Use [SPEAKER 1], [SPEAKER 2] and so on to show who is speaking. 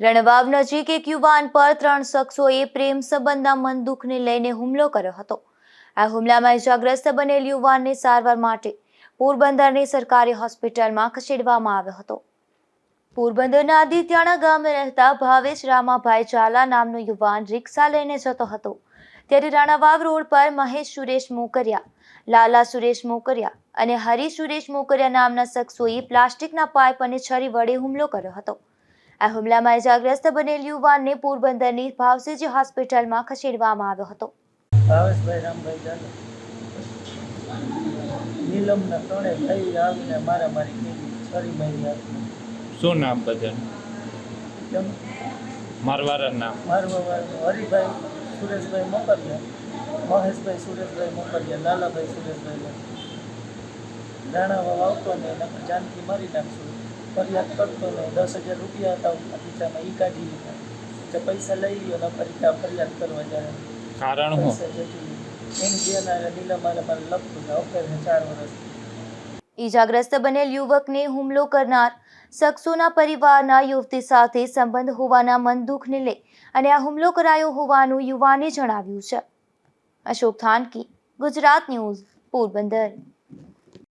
[SPEAKER 1] રણવાવ નજીક એક યુવાન પર ત્રણ શખ્સોએ પ્રેમ સંબંધના મન દુઃખને લઈને હુમલો કર્યો હતો. આ હુમલામાં ઇજાગ્રસ્ત બનેલ યુવાનને સારવાર માટે પોરબંદરની સરકારી હોસ્પિટલમાં ખસેડવામાં આવ્યો હતો. પોરબંદરના આદિત્યાણા ગામે રહેતા ભાવેશ રામાભાઈ ઝાલા નામનો યુવાન રિક્ષા લઈને જતો હતો. ત્યારે રાણાવાવ રોડ પર મહેશ સુરેશ મોકરિયા, લાલા સુરેશ મોકરિયા અને હરી સુરેશ મોકરિયા નામના શખ્સોએ પ્લાસ્ટિકના પાઇપ અને છરી વડે હુમલો કર્યો હતો. આ હુમલામાં ઇજાગ્રસ્ત બનેલ યુવાનને પોરબંદરની ભાવસેજ હોસ્પિટલમાં ખસેડવામાં આવ્યો હતો.
[SPEAKER 2] ભાવેશભાઈ રામભાઈ ચાલો નીલમના ત્રણે ભાઈ આવીને મારા કરી છરી મારી આપી
[SPEAKER 3] શું નામ બધાનું?
[SPEAKER 2] કેમ?
[SPEAKER 3] મારવાડા નામ.
[SPEAKER 2] હરિભાઈ સુરેશભાઈ મોકલ્યા મહેશભાઈ સુરેશભાઈ મોકલ્યા લાલાભાઈ સુરેશભાઈ રાણાવાવ આવતો ને જાનકી મારી નાખશું. ફરિયાદ કરતો ને દસ હજાર રૂપિયા હતા ખીચામાં એ કાઢી લીધા. એટલે પૈસા લઈ લ્યો ને ફરી ત્યાં ફરિયાદ કરવા જાય
[SPEAKER 3] કારણ
[SPEAKER 2] બેન અને નીલમ મારે મારે લખતું ને ઓપરેશન ચાર વર્ષ
[SPEAKER 1] ઈજાગ્રસ્ત બનેલ યુવકને હુમલો કરનાર શખ્સોના પરિવારના યુવતી સાથે સંબંધ હોવાના મન દુઃખને લઈ અને આ હુમલો કરાયો હોવાનું યુવાને જણાવ્યું છે. અશોક થાનકી ગુજરાત ન્યૂઝ પોરબંદર.